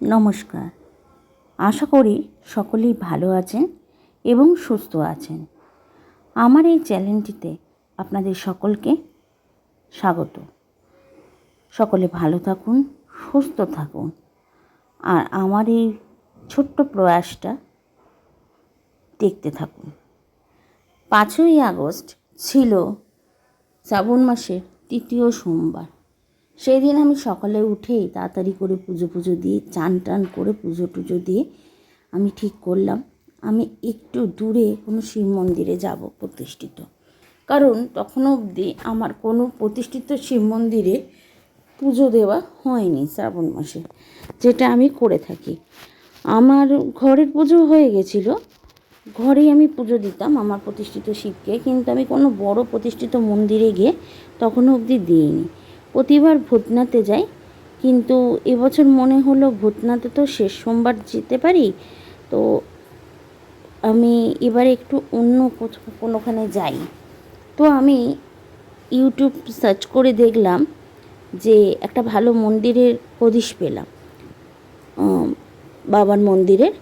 নমস্কার। আশা করি সকলেই ভালো আছেন এবং সুস্থ আছেন। আমার এই চ্যানেলটিতে আপনাদের সকলকে স্বাগত। সকলে ভালো থাকুন, সুস্থ থাকুন। আর আমার এই ছোট্ট প্রয়াসটা দেখতে থাকুন। পাঁচই আগস্ট ছিল শ্রাবণ মাসের তৃতীয় সোমবার। সেই দিন আমি সকালে উঠেই তাড়াতাড়ি করে পুজো পুজো দিয়ে, চান টান করে পুজো টুজো দিয়ে আমি ঠিক করলাম। আমি একটু দূরে কোনো শিব মন্দিরে যাব প্রতিষ্ঠিত। কারণ তখন অবধি আমার কোনো প্রতিষ্ঠিত শিব মন্দিরে পুজো দেওয়া হয়নি শ্রাবণ মাসে, যেটা আমি করে থাকি। আমার ঘরের পুজো হয়ে গেছিল, ঘরেই আমি পুজো দিতাম আমার প্রতিষ্ঠিত শিবকে, কিন্তু আমি কোনো বড় প্রতিষ্ঠিত মন্দিরে গিয়ে তখনও অবধি দিইনি। প্রতিবার ভূতনাথে যাই। কিন্তু এবছর মনে হলো ভূতনাথে তো শেষ সোমবার যেতে পারি। তো আমি এবারে একটু অন্য কোথাও কোনোখানে যাই। তো আমি ইউটিউব সার্চ করে দেখলাম যে একটা ভালো মন্দিরের হদিশ পেলাম। বাবার মন্দিরের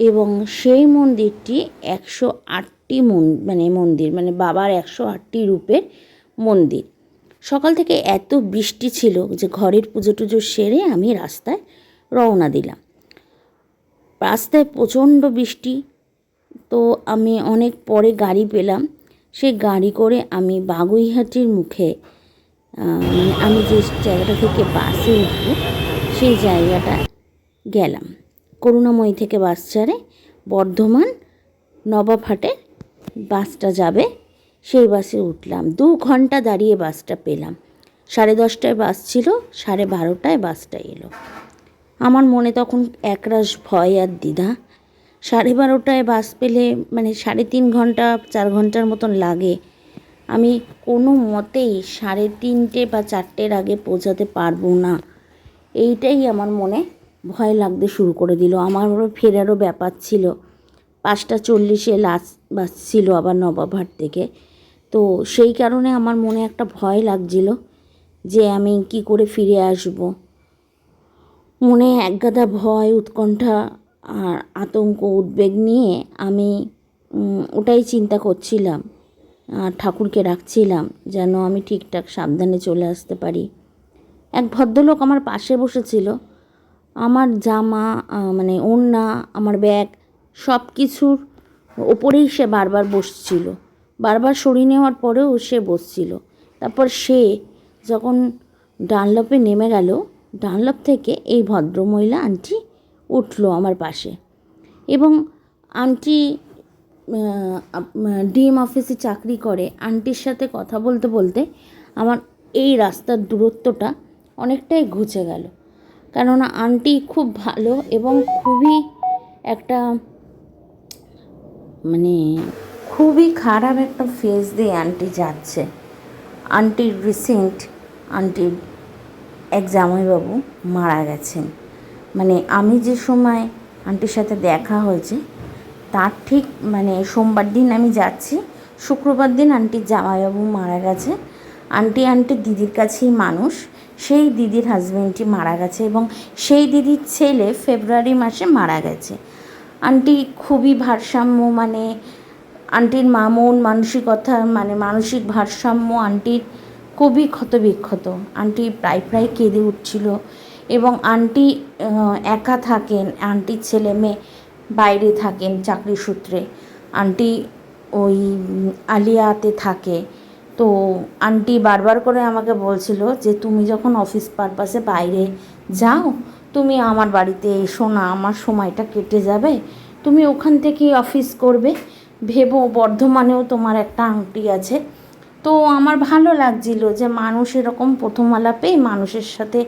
এবং সেই মন্দিরটি একশো আটটি মন মানে মন্দির মানে বাবার একশো আটটি রূপের মন্দির। সকাল থেকে এত বৃষ্টি ছিল যে ঘরের পুজো টুজো সেরে আমি রাস্তায় রওনা দিলাম। রাস্তায় প্রচণ্ড বৃষ্টি, তো আমি অনেক পরে গাড়ি পেলাম। সেই গাড়ি করে আমি বাগুইহাটির মুখে মানে আমি যে জায়গাটা থেকে বাসে উঠব, সেই জায়গাটা গেলাম। করুণাময়ী থেকে বাস ছাড়ে বর্ধমান নবাবহাটে বাসটা যাবে সেই বাসে উঠলাম। দু ঘণ্টা দাঁড়িয়ে বাসটা পেলাম। সাড়ে দশটায় বাস ছিল, সাড়ে বারোটায় বাসটা এলো। আমার মনে তখন একরাশ ভয় আর দ্বিধা। সাড়ে বারোটায় বাস পেলে মানে সাড়ে তিন ঘণ্টা, চার ঘণ্টার মতন লাগে। আমি কোনো মতেই সাড়ে তিনটে বা চারটের আগে পৌঁছাতে পারব না। এইটাই আমার মনে ভয় লাগতে শুরু করে দিল। আমার ফেরারও ব্যাপার ছিল। পাঁচটা চল্লিশে লাস্ট বাস ছিল আবার নবাবহাট থেকে। তো সেই কারণে আমার মনে একটা ভয় লাগছিল যে আমি কি করে ফিরে আসব। মনে একগাদা ভয়, উৎকণ্ঠা আর আতঙ্ক, উদ্বেগ নিয়ে আমি ওটাই চিন্তা করছিলাম আর ঠাকুরকে রাখছিলাম যেন আমি ঠিকঠাক সাবধানে চলে আসতে পারি। এক ভদ্রলোক আমার পাশে বসেছিল। আমার জামা মানে ওড়না, আমার ব্যাগ সব কিছুর ওপরেই সে বারবার বসছিল। বারবার সরিয়ে নেওয়ার পরেও সে বসছিল। তারপর সে যখন ডানলপে নেমে গেল, ডানলপ থেকে এই ভদ্রমহিলা আন্টি উঠল আমার পাশে এবং আন্টি ডিএম অফিসে চাকরি করে। আন্টির সাথে কথা বলতে বলতে আমার এই রাস্তার দূরত্বটা অনেকটাই ঘুচে গেল। কেননা আন্টি খুব ভালো এবং খুবই একটা মানে খুবই খারাপ একটা ফেস দিয়ে আন্টি যাচ্ছে। আন্টির রিসেন্ট আন্টির এক জামাইবাবু মারা গেছেন। মানে আমি যে সময় আন্টির সাথে দেখা হয়েছে, তার ঠিক মানে সোমবার দিন আমি যাচ্ছি, শুক্রবার দিন আন্টির জামাইবাবু মারা গেছে। আন্টি আন্টির দিদির কাছেই মানুষ, সেই দিদির হাজব্যান্ডটি মারা গেছে এবং সেই দিদির ছেলে ফেব্রুয়ারি মাসে মারা গেছে। আন্টি খুবই ভারসাম্য মানে আন্টির মামন মানসিকতা মানে মানসিক ভারসাম্য আন্টির খুবই ক্ষতবিক্ষত। আন্টি প্রায় প্রায় কেঁদে উঠছিল এবং আন্টি একা থাকেন, আন্টির ছেলে মেয়ে বাইরে থাকেন চাকরি সূত্রে। আন্টি ওই আলিয়াতে থাকে। তো আন্টি বারবার করে আমাকে বলছিল যে, তুমি যখন অফিস পারপাসে বাইরে যাও, তুমি আমার বাড়িতে এসো না, আমার সময়টা কেটে যাবে। তুমি ওখান থেকেই অফিস করবে। ভেবো, বর্ধমানেও তোমার একটা আংটি আছে। তো আমার ভালো লাগছিল যে মানুষ এরকম প্রথম আলাপেই মানুষের সাথে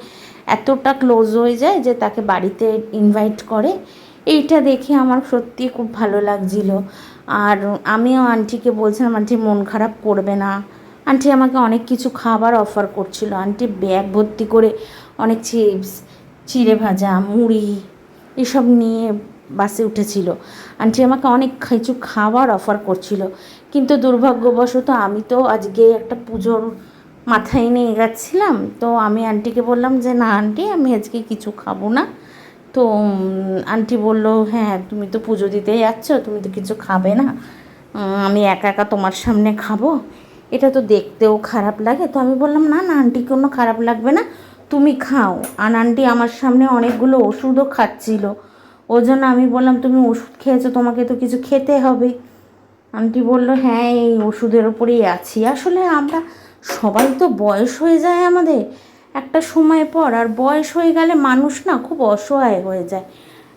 এতটা ক্লোজ হয়ে যায় যে তাকে বাড়িতে ইনভাইট করে। এইটা দেখে আমার সত্যি খুব ভালো লাগছিল। আর আমিও আন্টিকে বলছিলাম, আন্টি, মন খারাপ করবে না। আন্টি আমাকে অনেক কিছু খাবার অফার করছিল। আন্টি ব্যাগ ভর্তি করে অনেক চিপস চিড়ে ভাজা, মুড়ি, এসব নিয়ে বাসে উঠেছিল। আন্টি আমাকে অনেক কিছু খাবার অফার করছিল। কিন্তু দুর্ভাগ্যবশত আমি তো আজকে একটা পুজোর মাথায় নিয়ে গেছিলাম। তো আমি আন্টিকে বললাম যে, না আন্টি, আমি আজকে কিছু খাব না। তো আন্টি বলল হ্যাঁ তুমি তো পুজো দিতে যাচ্ছ, তুমি তো কিছু খাবে না। আমি একা একা তোমার সামনে খাব। এটা তো দেখতেও খারাপ লাগে। তো আমি বললাম, না না আন্টি, কোনো খারাপ লাগবে না। তুমি খাও। আর আন্টি আমার সামনে অনেকগুলো ওষুধও খাচ্ছিল। ওই জন্য আমি বললাম, তুমি ওষুধ খেয়েছো, তোমাকে তো কিছু খেতে হবে। আন্টি বলল হ্যাঁ এই ওষুধের ওপরেই আছি। আসলে আমরা সবাই তো বয়স হয়ে যায় আমাদের, একটা সময় পর, আর বয়স হয়ে গেলে মানুষ না খুব অসহায় হয়ে যায়।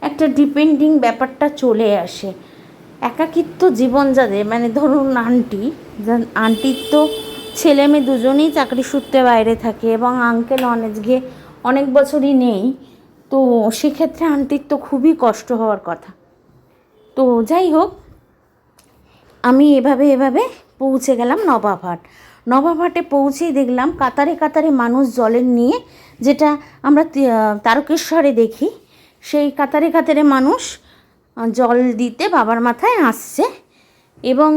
একটা ডিপেন্ডিং ব্যাপারটা চলে আসে। একাকিত্ব জীবন যাদের মানে ধরুন আন্টি আন্টির তো ছেলে মেয়ে দুজনেই চাকরি সূত্রে বাইরে থাকে এবং আঙ্কেল অনেক গিয়ে অনেক বছরই নেই। তো সেক্ষেত্রে আন্টির তো খুবই কষ্ট হওয়ার কথা। তো যাই হোক, আমি এভাবে এভাবে পৌঁছে গেলাম নবাবহাট নবাবহাটে পৌঁছেই দেখলাম কাতারে কাতারে মানুষ জলের নিয়ে, যেটা আমরা তারকেশ্বরে দেখি, সেই কাতারে কাতারে মানুষ জল দিতে বাবার মাথায় আসছে এবং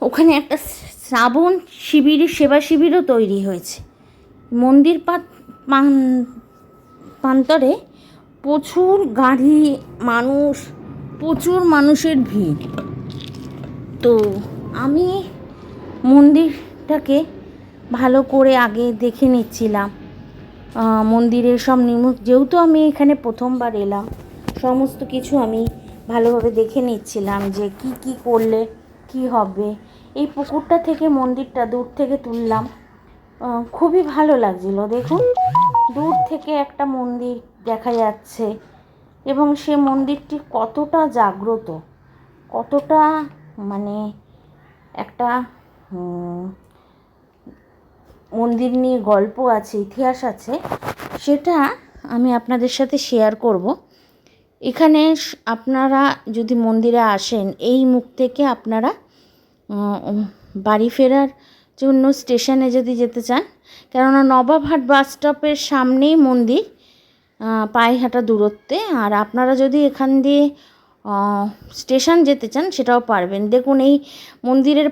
ওখানে একটা শ্রাবণ শিবির, সেবা শিবিরও তৈরি হয়েছে। মন্দির পাত প্রান্তরে প্রচুর গাড়ি, মানুষ, প্রচুর মানুষের ভিড়। তো আমি মন্দিরটাকে ভালো করে আগে দেখে নিচ্ছিলাম। মন্দিরের সব নিম, যেহেতু আমি এখানে প্রথমবার এলাম, সমস্ত কিছু আমি ভালোভাবে দেখে নিচ্ছিলাম যে কি কি করলে কি হবে। এই পুকুরটা থেকে মন্দিরটা দূর থেকে তুললাম। খুবই ভালো লাগছিল। দেখুন, দূর থেকে একটা মন্দির দেখা যাচ্ছে এবং সে মন্দিরটি কতটা জাগ্রত, কতটা মানে একটা মন্দির নিয়ে গল্প আছে, ইতিহাস আছে, সেটা আমি আপনাদের সাথে শেয়ার করব। এখানে আপনারা যদি মন্দিরে আসেন, এই মুখ থেকে আপনারা বাড়ি ফেরার জন্য স্টেশনে যদি যেতে চান। কেননা নবাবহাট বাস স্টপের সামনেই মন্দির পায়ে হাঁটা দূরত্বে। আর আপনারা যদি এখান দিয়ে স্টেশন যেতে চান, সেটাও পারবেন। দেখুন, এই মন্দিরের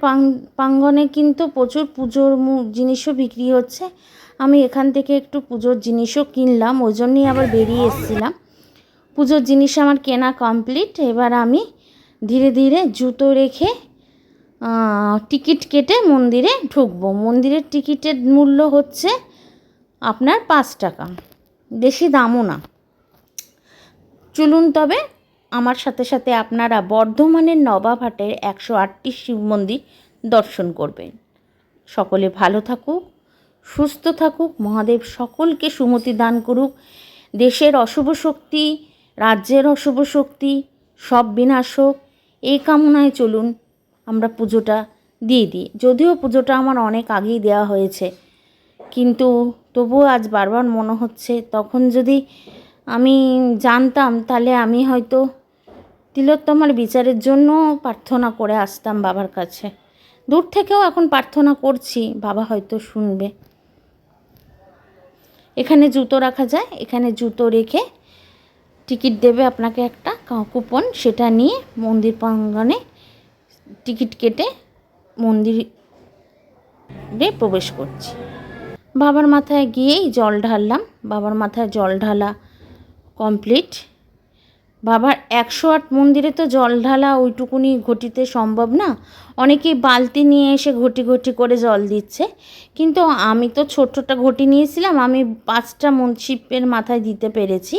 প্রাঙ্গণে কিন্তু প্রচুর পুজোর জিনিসও বিক্রি হচ্ছে। আমি এখান থেকে একটু পুজোর জিনিসও কিনলাম, ওই জন্যই আবার বেরিয়ে এসেছিলাম। পুজোর জিনিস আমার কেনা কমপ্লিট। এবার আমি ধীরে ধীরে জুতো রেখে টিকিট কেটে মন্দিরে ঢুকবো। মন্দিরের টিকিটের মূল্য হচ্ছে আপনার পাঁচ টাকা। বেশি দামও না। চলুন তবে আমার সাথে সাথে আপনারা বর্ধমানের নবাবহাটের একশো আটটি শিব মন্দির দর্শন করবেন। সকলে ভালো থাকুক, সুস্থ থাকুক, মহাদেব সকলকে সুমতি দান করুক। দেশের অশুভ শক্তি, রাজ্যের অশুভ শক্তি, সব বিনাশ হোক। এই কামনায় চলুন আমরা পুজোটা দিয়ে দিই। যদিও পুজোটা আমার অনেক আগেই দেওয়া হয়েছে। কিন্তু তবুও আজ বারবার মনে হচ্ছে, তখন যদি আমি জানতাম, তাহলে আমি হয়তো তিলোত্তমার বিচারের জন্য প্রার্থনা করে আসতাম বাবার কাছে। দূর থেকেও এখন প্রার্থনা করছি, বাবা হয়তো শুনবে। এখানে জুতো রাখা যায়, এখানে জুতো রেখে টিকিট দেবে আপনাকে একটা কুপন, সেটা নিয়ে মন্দির প্রাঙ্গণে টিকিট কেটে মন্দিরে প্রবেশ করছি। বাবার মাথায় গিয়েই জল ঢাললাম। বাবার মাথায় জল ঢালা কমপ্লিট বাবার একশো আট মন্দিরে তো জল ঢালা ওইটুকুনি ঘটিতে সম্ভব না। অনেকেই বালতি নিয়ে এসে ঘটি ঘটি করে জল দিচ্ছে। কিন্তু আমি তো ছোট্টটা ঘটি নিয়েছিলাম, আমি পাঁচটা শিবের মাথায় দিতে পেরেছি।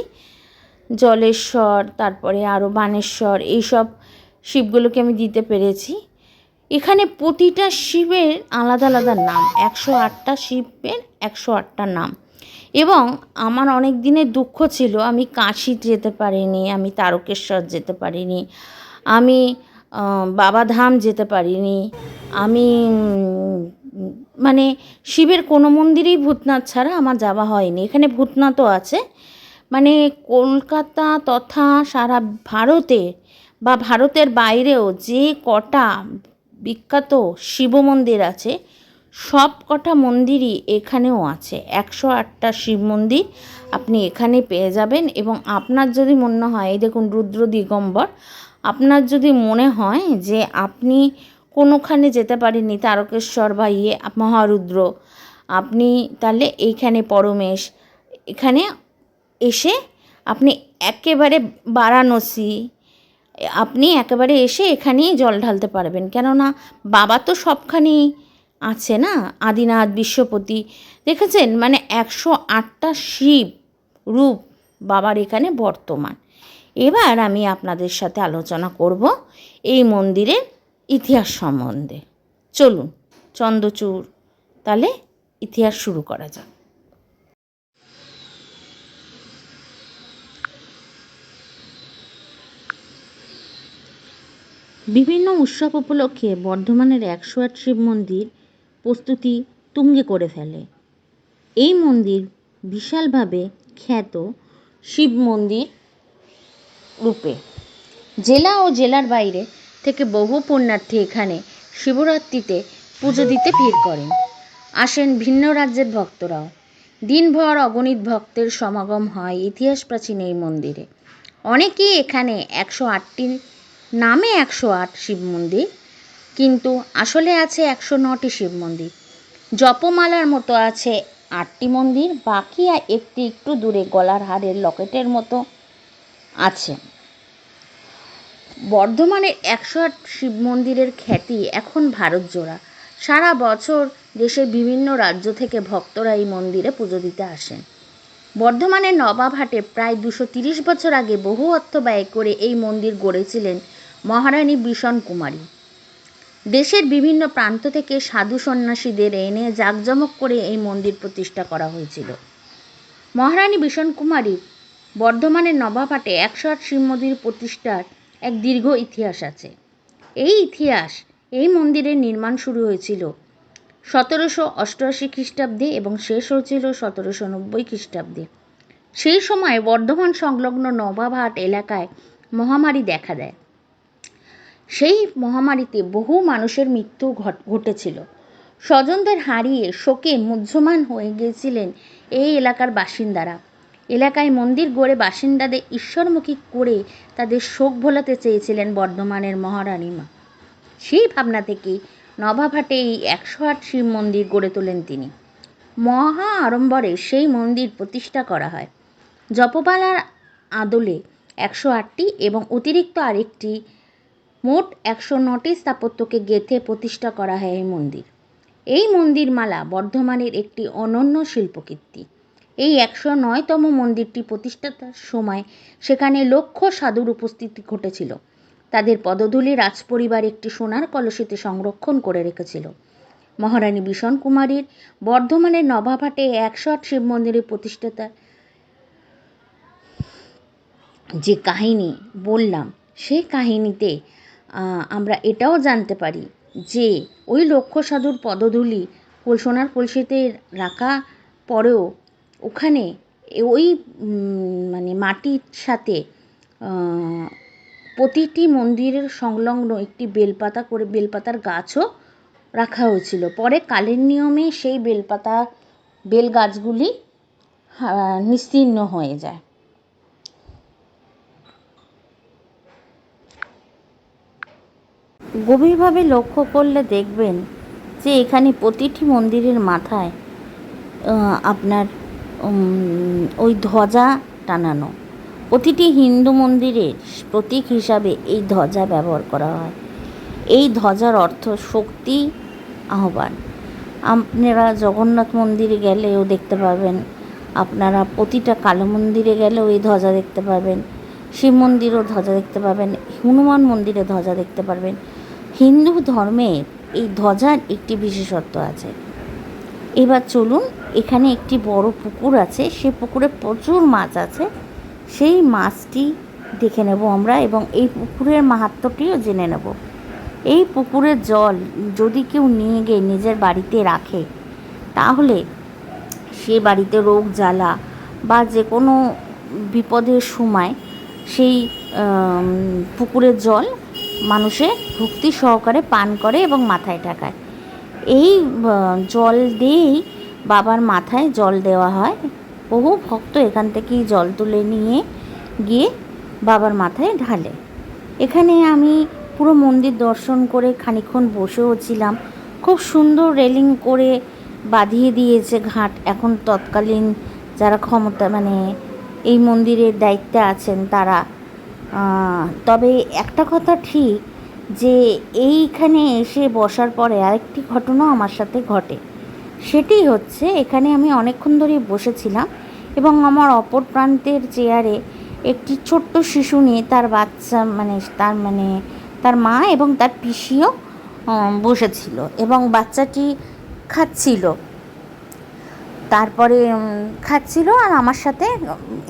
জলেশ্বর, তারপরে আরও বানেশ্বর, এইসব শিবগুলোকে আমি দিতে পেরেছি। এখানে প্রতিটা শিবের আলাদা আলাদা নাম, একশো আটটা শিবের একশো আটটা নাম। এবং আমার অনেক দিনের দুঃখ ছিল, আমি কাশি যেতে পারিনি, আমি তারকেশ্বর যেতে পারিনি, আমি বাবাধাম যেতে পারিনি, আমি মানে শিবের কোনো মন্দিরেই ভূতনাথ ছাড়া আমার যাওয়া হয়নি। এখানে ভূতনাথও আছে। মানে কলকাতা তথা সারা ভারতে বা ভারতের বাইরেও যে কটা বিখ্যাত শিব মন্দির আছে, সব কটা মন্দিরই এখানেও আছে। একশো আটটা শিব মন্দির আপনি এখানে পেয়ে যাবেন এবং আপনার যদি মনে হয়, এই দেখুন রুদ্র দিগম্বর, আপনার যদি মনে হয় যে আপনি কোনোখানে যেতে পারেননি, তারকেশ্বর বা ইয়ে মহারুদ্র, আপনি তাহলে এইখানে পরমেশ, এখানে এসে আপনি একেবারে বারাণসী আপনি একেবারে এসে এখানেই জল ঢালতে পারবেন। কেননা বাবা তো সবখানেই আছে না? আদিনাথ, বিশ্বপতি। দেখেছেন? মানে একশো আটটা শিব রূপ বাবার এখানে বর্তমান। এবার আমি আপনাদের সাথে আলোচনা করব এই মন্দিরের ইতিহাস সম্বন্ধে। চলুন, চন্দ্রচূড় তাহলে ইতিহাস শুরু করা যাক। বিভিন্ন উৎসব উপলক্ষে বর্ধমানের একশো আট শিব মন্দির প্রস্তুতি তুঙ্গে করে ফেলে। এই মন্দির বিশালভাবে খ্যাত শিব মন্দির রূপে। জেলা ও জেলার বাইরে থেকে বহু পুণ্যার্থী এখানে শিবরাত্রিতে পুজো দিতে ভিড় করেন। আসেন ভিন্ন রাজ্যের ভক্তরাও। দিনভর অগণিত ভক্তের সমাগম হয় ইতিহাস প্রাচীন এই মন্দিরে। অনেকেই এখানে একশো আটটি নামে একশো আট শিব মন্দির, কিন্তু আসলে আছে একশো নটি শিব মন্দির। জপমালার মতো আছে আটটি মন্দির, বাকি একটি একটু দূরে গলার হারের লকেটের মতো আছে। বর্ধমানের একশো আট শিব মন্দিরের খ্যাতি এখন ভারত জোড়া। সারা বছর দেশের বিভিন্ন রাজ্য থেকে ভক্তরা এই মন্দিরে পুজো দিতে আসেন। বর্ধমানের নবাবহাটে প্রায় দুশো তিরিশ বছর আগে বহু অর্থ ব্যয় করে এই মন্দির গড়েছিলেন মহারানী বিষণ কুমারী। দেশের বিভিন্ন প্রান্ত থেকে সাধু সন্ন্যাসীদের এনে জাঁকজমক করে এই মন্দির প্রতিষ্ঠা করা হয়েছিল। মহারানী বিষণ কুমারী বর্ধমানের নবাবহাটে একশো আট শিব মন্দির প্রতিষ্ঠার এক দীর্ঘ ইতিহাস আছে। এই ইতিহাস, এই মন্দিরের নির্মাণ শুরু হয়েছিল সতেরোশো অষ্টআশি খ্রিস্টাব্দে এবং শেষ হয়েছিল সতেরোশো নব্বই খ্রিস্টাব্দে। সেই সময় বর্ধমান সংলগ্ন নবাবহাট এলাকায় মহামারী দেখা দেয়। সেই মহামারীতে বহু মানুষের মৃত্যু ঘট ঘটেছিল। স্বজনদের হারিয়ে শোকে মুহ্যমান হয়ে গিয়েছিলেন এই এলাকার বাসিন্দারা। এলাকায় মন্দির গড়ে বাসিন্দাদের ঈশ্বরমুখী করে তাদের শোক ভোলাতে চেয়েছিলেন বর্ধমানের মহারানী মা সেই ভাবনা থেকেই নবাবহাটে এই একশো আট শিব মন্দির গড়ে তোলেন তিনি। মহা আড়ম্বরে সেই মন্দির প্রতিষ্ঠা করা হয়। জপমালার আদলে একশো আটটি এবং অতিরিক্ত আরেকটি মোট একশো নটি স্থাপত্যকে গেঁথে প্রতিষ্ঠা করা হয় এই মন্দির। এই মন্দিরমালা বর্ধমানের একটি অনন্য শিল্পকীর্তি। এই একশো নয়তম মন্দিরটি প্রতিষ্ঠাতার সময় সেখানে লক্ষ সাধুর উপস্থিতি ঘটেছিল। তাদের পদধূলি রাজপরিবার একটি সোনার কলসিতে সংরক্ষণ করে রেখেছিল। মহারানী বিষণ কুমারীর বর্ধমানের নবাবহাটে একশো আট শিব মন্দিরের প্রতিষ্ঠাতা যে কাহিনী বললাম, সেই কাহিনীতে আমরা এটাও জানতে পারি যে ওই লক্ষ্য সাধুর পদধূলি সোনার কলসিতে রাখা পরেও ওখানে ওই মানে মাটির সাথে প্রতিটি মন্দিরের সংলগ্ন একটি বেলপাতা করে বেলপাতার গাছও রাখা হয়েছিল। পরে কালের নিয়মে সেই বেলপাতা, বেল গাছগুলি নিস্তীর্ণ হয়ে যায়। গভীরভাবে লক্ষ্য করলে দেখবেন যে এখানে প্রতিটি মন্দিরের মাথায় আপনার ওই ধ্বজা টানানো। প্রতিটি হিন্দু মন্দিরের প্রতীক হিসাবে এই ধ্বজা ব্যবহার করা হয়। এই ধ্বজার অর্থ শক্তি, আহ্বান। আপনারা জগন্নাথ মন্দিরে গেলেও দেখতে পাবেন, আপনারা প্রতিটা কালো মন্দিরে গেলেও এই ধ্বজা দেখতে পাবেন, শিব মন্দিরেও ধ্বজা দেখতে পাবেন, হনুমান মন্দিরে ধ্বজা দেখতে পারবেন। হিন্দু ধর্মে এই ধ্বজার একটি বিশেষত্ব আছে। এবার চলুন, এখানে একটি বড় পুকুর আছে। সে পুকুরে প্রচুর মাছ আছে। সেই মাছটি দেখে নেব আমরা এবং এই পুকুরের মাহাত্ম্যটিও জেনে নেব। এই পুকুরের জল যদি কেউ নিয়ে গিয়ে নিজের বাড়িতে রাখে, তাহলে সে বাড়িতে রোগ জ্বালা বা যে কোনো বিপদের সময় সেই পুকুরের জল মানুষে ভক্তি সহকারে পান করে এবং মাথায় ঠাকায়। এই জল দিয়েই বাবার মাথায় জল দেওয়া হয়। বহু ভক্ত এখান থেকেই জল তুলে নিয়ে গিয়ে বাবার মাথায় ঢালে। এখানে আমি পুরো মন্দির দর্শন করে খানিক্ষণ বসেও ছিলাম। খুব সুন্দর রেলিং করে বাঁধিয়ে দিয়েছে ঘাট। এখন তৎকালীন যারা ক্ষমতা মানে এই মন্দিরের দায়িত্বে আছেন তারা তবে একটা কথা ঠিক যে এইখানে এসে বসার পরে আরেকটি ঘটনা আমার সাথে ঘটে। সেটি হচ্ছে এখানে আমি অনেকক্ষণ ধরে বসেছিলাম এবং আমার অপর প্রান্তের চেয়ারে একটি ছোট্ট শিশু নিয়ে তার বাচ্চা মানে তার মানে তার মা এবং তার পিসিও বসেছিল এবং বাচ্চাটি খাচ্ছিল। তারপরে খাচ্ছিল আর আমার সাথে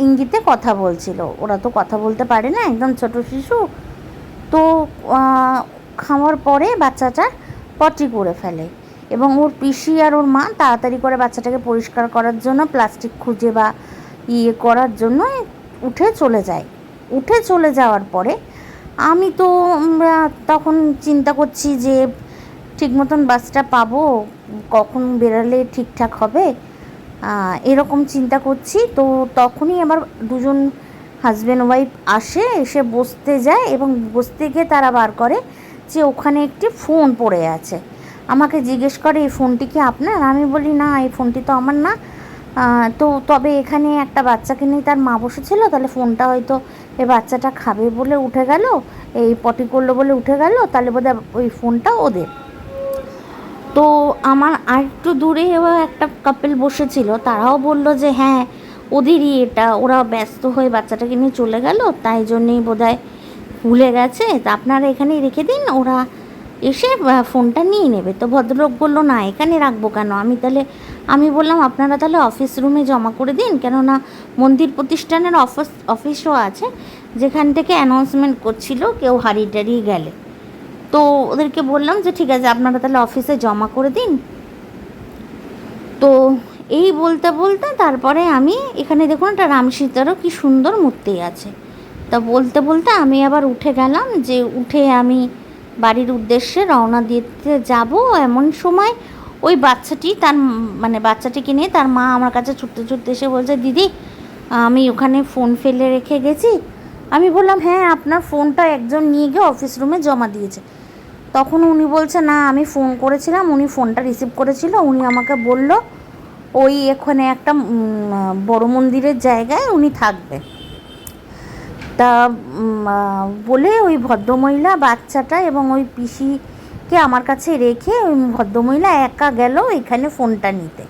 ইঙ্গিতে কথা বলছিল। ওরা তো কথা বলতে পারে না একদম ছোট শিশু। তো খাওয়ার পরে বাচ্চাটা পটি করে ফেলে। এবং ওর পিসি আর ওর মা তাড়াতাড়ি করে বাচ্চাটাকে পরিষ্কার করার জন্য প্লাস্টিক খুঁজে বা ইয়ে করার জন্য উঠে চলে যায়। উঠে চলে যাওয়ার পরে আমি তো আহ, তখন চিন্তা করছি যে ঠিক মতন বাসটা পাবো? কখন বেরালে ঠিকঠাক হবে? এরকম চিন্তা করছি। তো তখনই আমার দুজন হাজব্যান্ড ওয়াইফ আসে, এসে বসতে যায় এবং বসতে গিয়ে তারা বার করে যে ওখানে একটি ফোন পড়ে আছে। আমাকে জিজ্ঞেস করে, এই ফোনটি কি আপনার? আমি বলি, না, এই ফোনটি তো আমার না। তো তবে এখানে একটা বাচ্চাকে নিয়ে তার মা বসেছিল, তাহলে ফোনটা হয়তো এই বাচ্চাটা খাবে বলে উঠে গেল, এই পটি করল বলে উঠে গেল, তাহলে বোধহয় ওই ফোনটা ওদের। তো আমার আর একটু দূরেও একটা কাপেল বসেছিল, তারাও বলল যে হ্যাঁ ওদেরই এটা, ওরা ব্যস্ত হয়ে বাচ্চাটাকে নিয়ে চলে গেল, তাই জন্যেই বোধহয় ভুলে গেছে। তা আপনারা এখানেই রেখে দিন, ওরা এসে ফোনটা নিয়ে নেবে। তো ভদ্রলোক বলল, না, এখানে রাখব কেন? আমি তাহলে, আমি বললাম, আপনারা তাহলে অফিস রুমে জমা করে দিন, কেননা মন্দির প্রতিষ্ঠানের অফিস অফিসও আছে, যেখান থেকে অ্যানাউন্সমেন্ট করছিল, কেউ হারিয়ে টারিয়ে গেলে। তো ওদেরকে বললাম যে, ঠিক আছে, আপনারা তাহলে অফিসে জমা করে দিন। তো এই বলতে বলতে তারপরে আমি এখানে দেখুন একটা রাম সীতারও কি সুন্দর মূর্তি আছে। তা বলতে বলতে আমি আবার উঠে গেলাম যে, উঠে আমি বাড়ির উদ্দেশ্যে রওনা দিতে যাব এমন সময় ওই বাচ্চাটি তার মানে বাচ্চাটিকে নিয়ে তার মা আমার কাছে ছুটতে ছুটতে এসে বলছে, দিদি, আমি ওখানে ফোন ফেলে রেখে গেছি। আমি বললাম হ্যাঁ আপনার ফোনটা একজন নিয়ে গিয়ে অফিস রুমে জমা দিয়েছে। তখন উনি বলছে, না, আমি ফোন করেছিলাম, উনি ফোনটা রিসিভ করেছিল, উনি আমাকে বলল, ওই এখানে একটা বড় মন্দিরের জায়গায় উনি থাকবে। তা বলে ওই ভদ্রমহিলা বাচ্চাটা এবং ওই পিসিকে আমার কাছে রেখে ওই ভদ্রমহিলা একা গেল এখানে ফোনটা নিতে।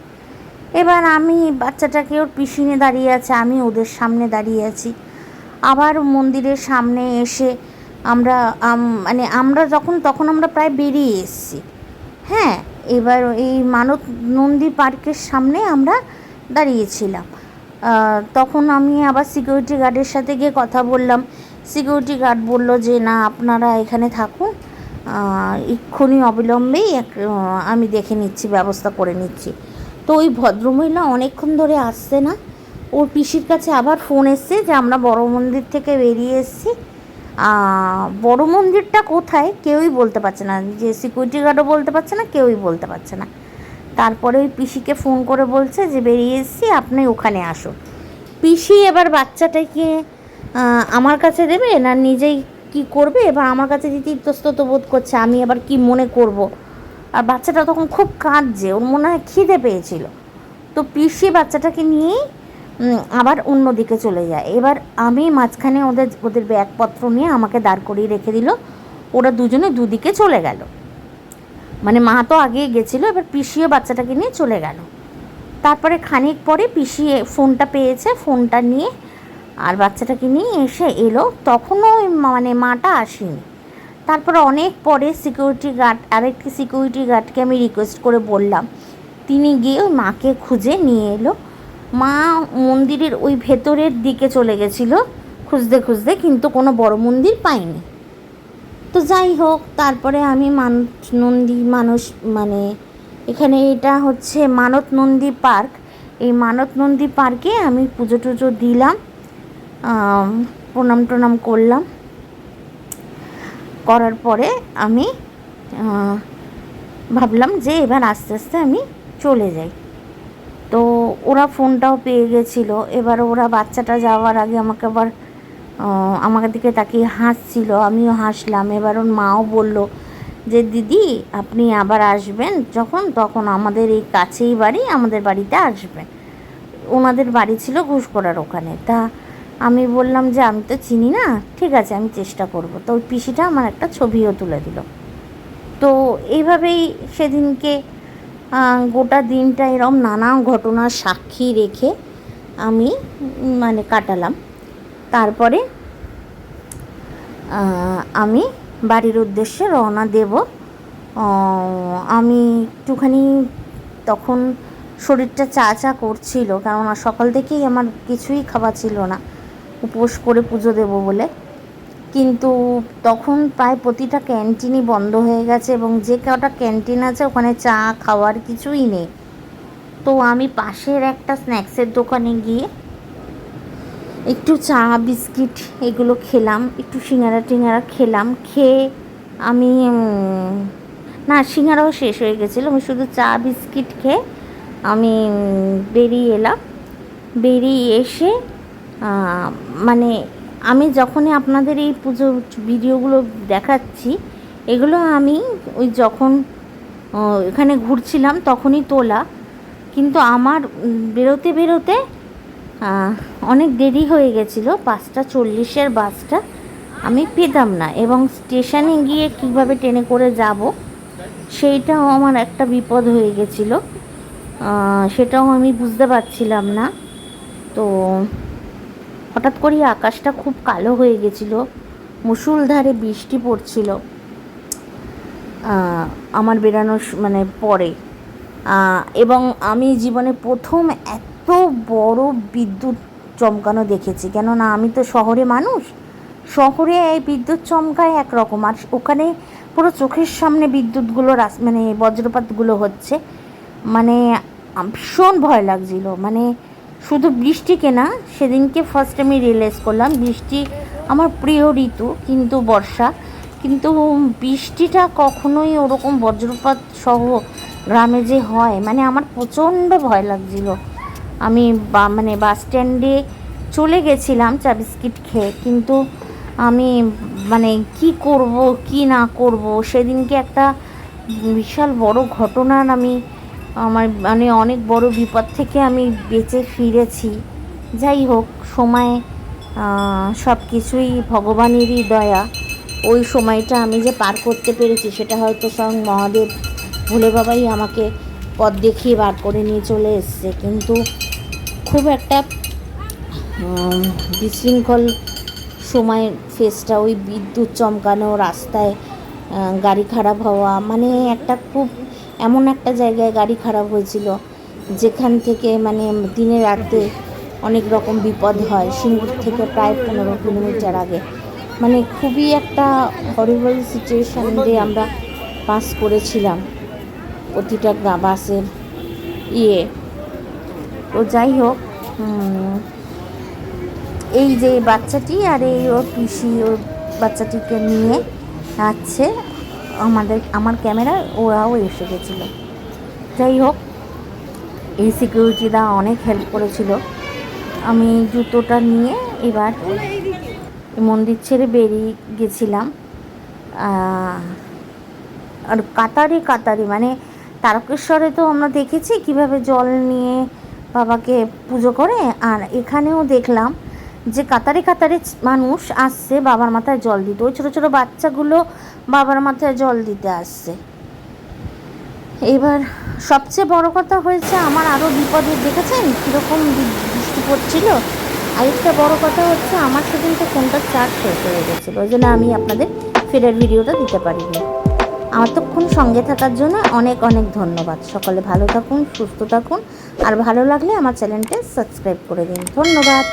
এবার আমি বাচ্চাটাকে, ওর পিসি নিয়ে দাঁড়িয়ে আছে, আমি ওদের সামনে দাঁড়িয়ে আছি। আবার মন্দিরের সামনে এসে আমরা মানে আমরা যখন, তখন আমরা প্রায় বেরিয়ে এসেছি। হ্যাঁ এবার এই মানব নন্দী পার্কের সামনে আমরা দাঁড়িয়েছিলাম। তখন আমি আবার সিকিউরিটি গার্ডের সাথে গিয়ে কথা বললাম। সিকিউরিটি গার্ড বলল যে, না, আপনারা এখানে থাকুন। এক্ষুনি অবিলম্বেই এক- আমি দেখে নিচ্ছি, ব্যবস্থা করে নিচ্ছি। তো ওই ভদ্রমহিলা অনেকক্ষণ ধরে আসছে না। ওর পিসির কাছে আবার ফোন এসছে যে, আমরা বড় মন্দির থেকে বেরিয়ে এসেছি। বড় মন্দিরটা কোথায় কেউই বলতে পারছে না। যে সিকিউরিটি গার্ডও বলতে পারছে না, কেউই বলতে পারছে না। তারপরে ওই পিসিকে ফোন করে বলছে যে, বেরিয়ে এসেছি, আপনি ওখানে আসুন। পিসি এবার বাচ্চাটাকে আমার কাছে দেবে না নিজেই কি করবে? এবার আমার কাছে দিতে ইতস্তত বোধ করছে, আমি এবার কি মনে করব? আর বাচ্চাটা তখন খুব কাঁদছে, ওর মনে হয় খিদে পেয়েছিল। তো পিসি বাচ্চাটাকে নিয়েই আবার অন্যদিকে চলে যায়। এবার আমি মাঝখানে ওদের ওদের ব্যাগপত্র নিয়ে আমাকে দাঁড় করিয়ে রেখে দিল। ওরা দুজনে দুদিকে চলে গেল। মানে মা তো আগে গেছিল, এবার পিসিও বাচ্চাটাকে নিয়ে চলে গেল। তারপরে খানিক পরে পিসি ফোনটা পেয়েছে, ফোনটা নিয়ে আর বাচ্চাটাকে নিয়ে এসে এলো। তখনও মানে মাটা আসেনি। তারপরে অনেক পরে সিকিউরিটি গার্ড আরেকটি সিকিউরিটি গার্ডকে আমি রিকোয়েস্ট করে বললাম। তিনি গিয়ে ওই মাকে খুঁজে নিয়ে এলো। মা মন্দিরের ওই ভেতরের দিকে চলে গেছিল, খুঁজতে খুঁজতে, কিন্তু কোনো বড় মন্দির পাইনি। তো যাই হোক, তারপরে আমি মানত নন্দী মানুষ মানে এখানে এটা হচ্ছে মানত নন্দী পার্ক। এই মানত নন্দী পার্কে আমি পুজো টুজো দিলাম প্রণাম টনাম করলাম। করার পরে আমি ভাবলাম যে এবার আস্তে আস্তে আমি চলে যাই। তো ওরা ফোনটাও পেয়ে গেছিল। এবার ওরা বাচ্চাটা যাওয়ার আগে আমাকে আবার আমার দিকে তাকিয়ে হাসছিল, আমিও হাসলাম। এবার ওর মাও বলল যে, দিদি, আপনি আবার আসবেন যখন? তখন আমাদের এই কাছেই বাড়ি, আমাদের বাড়িতে আসবেন ওনাদের বাড়ি ছিল ঘুষকরার ওখানে। তা আমি বললাম যে, আমি তো চিনি না, ঠিক আছে, আমি চেষ্টা করব। তো ওই পিসিটা আমার একটা ছবিও তুলে দিল। তো এইভাবেই সেদিনকে গোটা দিনটা এরম নানা ঘটনার সাক্ষী রেখে আমি মানে কাটালাম। তারপরে আমি বাড়ির উদ্দেশ্যে রওনা দেব। আমি একটুখানি তখন শরীরটা চা চা করছিল, কেননা সকাল থেকেই আমার কিছুই খাওয়া ছিল না। উপোস করে পুজো দেব বলে। কিন্তু তখন প্রায় প্রতিটা ক্যান্টিনই বন্ধ হয়ে গেছে এবং যে কটা ক্যান্টিন আছে ওখানে চা খাওয়ার কিছুই নেই। তো আমি পাশের একটা স্ন্যাক্সের দোকানে গিয়ে একটু চা, বিস্কিট এগুলো খেলাম, একটু সিঙ্গারা টিঙ্গারা খেলাম, খেয়ে আমি না, সিঙ্গারাও শেষ হয়ে গেছিল। আমি শুধু চা, বিস্কিট খেয়ে আমি বেরিয়ে এলাম। বেরিয়ে এসে মানে আমি যখনই আপনাদের এই পুজো ভিডিওগুলো দেখাচ্ছি, এগুলো আমি ওই যখন এখানে ঘুরছিলাম তখনই তোলা। কিন্তু আমার বেরোতে বেরোতে অনেক দেরি হয়ে গেছিল, পাঁচটা চল্লিশের বাসটা আমি পেতাম না। এবং স্টেশনে গিয়ে কীভাবে ট্রেনে করে যাব, সেইটাও আমার একটা বিপদ হয়ে গেছিল। সেটাও আমি বুঝতে পারছিলাম না। তো হঠাৎ করেই আকাশটা খুব কালো হয়ে গেছিল মুষলধারে বৃষ্টি পড়ছিল আমার বেরানোর মানে পরে। এবং আমি জীবনে প্রথম এত বড় বিদ্যুৎ চমকানো দেখেছি, কেননা আমি তো শহরে মানুষ, শহরে এই বিদ্যুৎ চমকায় একরকম। আর ওখানে পুরো চোখের সামনে বিদ্যুৎগুলো রাস মানে বজ্রপাতগুলো হচ্ছে মানে ভীষণ ভয় লাগছিল। মানে শুধু বৃষ্টিকে না, সেদিনকে ফার্স্ট আমি রিয়েলাইজ করলাম, বৃষ্টি আমার প্রিয় ঋতু, কিন্তু বর্ষা। কিন্তু বৃষ্টিটা কখনোই ওরকম বজ্রপাত সহ গ্রামে যে হয় মানে আমার প্রচণ্ড ভয় লাগছিল। আমি বা মানে বাস স্ট্যান্ডে চলে গেছিলাম চা বিস্কিট খেয়ে, কিন্তু আমি মানে কি করব, কি না করব, সেদিনকে একটা বিশাল বড় ঘটনার আমি আমার মানে অনেক বড় বিপদ থেকে আমি বেঁচে ফিরেছি। যাই হোক, সময় সব কিছুই ভগবানেরই দয়া। ওই সময়টা আমি যে পার করতে পেরেছি, সেটা হয়তো স্বয়ং মহাদেব ভোলে বাবাই আমাকে পথ দেখিয়ে বার করে নিয়ে চলে এসছে। কিন্তু খুব একটা বিশৃঙ্খল সময় ফেসটা ওই বিদ্যুৎ চমকানো রাস্তায় গাড়ি খারাপ হওয়া মানে একটা খুব এমন একটা জায়গায় গাড়ি খারাপ হয়েছিল, যেখান থেকে মানে দিনে রাতে অনেক রকম বিপদ হয়, সিঙ্গুর থেকে প্রায় পনেরো কিলোমিটার আগে। মানে খুবই একটা হরিবল সিচুয়েশান দিয়ে আমরা পাস করেছিলাম প্রতিটা বাসের ইয়ে। তো যাই হোক এই যে বাচ্চাটি আর এই ওর পিসি, ওর বাচ্চাটিকে নিয়ে যাচ্ছে। আমাদের, আমার ক্যামেরা, ওরাও এসে গেছিল। যাই হোক, এই সিকিউরিটিরা অনেক হেল্প করেছিল। আমি জুতোটা নিয়ে এবার মন্দির ছেড়ে বেরিয়ে গেছিলাম। আর কাতারে কাতারে মানে তারকেশ্বরে তো আমরা দেখেছি কীভাবে জল নিয়ে বাবাকে পুজো করে। আর এখানেও দেখলাম যে কাতারে কাতারে মানুষ আসছে, বাবার মাথায় জল দিত। ওই ছোটো ছোটো বাচ্চাগুলো বাবার মাথায় জল দিতে আসছে। এবার সবচেয়ে বড় কথা হয়েছে, আমার আরও বিপদে, দেখেছেন কীরকম বৃষ্টি পড়ছিল? আরেকটা বড় কথা হচ্ছে, আমার সেদিনকে ফোনটা চার্জ শেষ হয়ে গেছিল, ওই জন্য আমি আপনাদের ফেরার ভিডিওটা দিতে পারিনি। আমার এতক্ষণ সঙ্গে থাকার জন্য অনেক অনেক ধন্যবাদ। সকলে ভালো থাকুন, সুস্থ থাকুন, আর ভালো লাগলে আমার চ্যানেলটা সাবস্ক্রাইব করে দিন। ধন্যবাদ।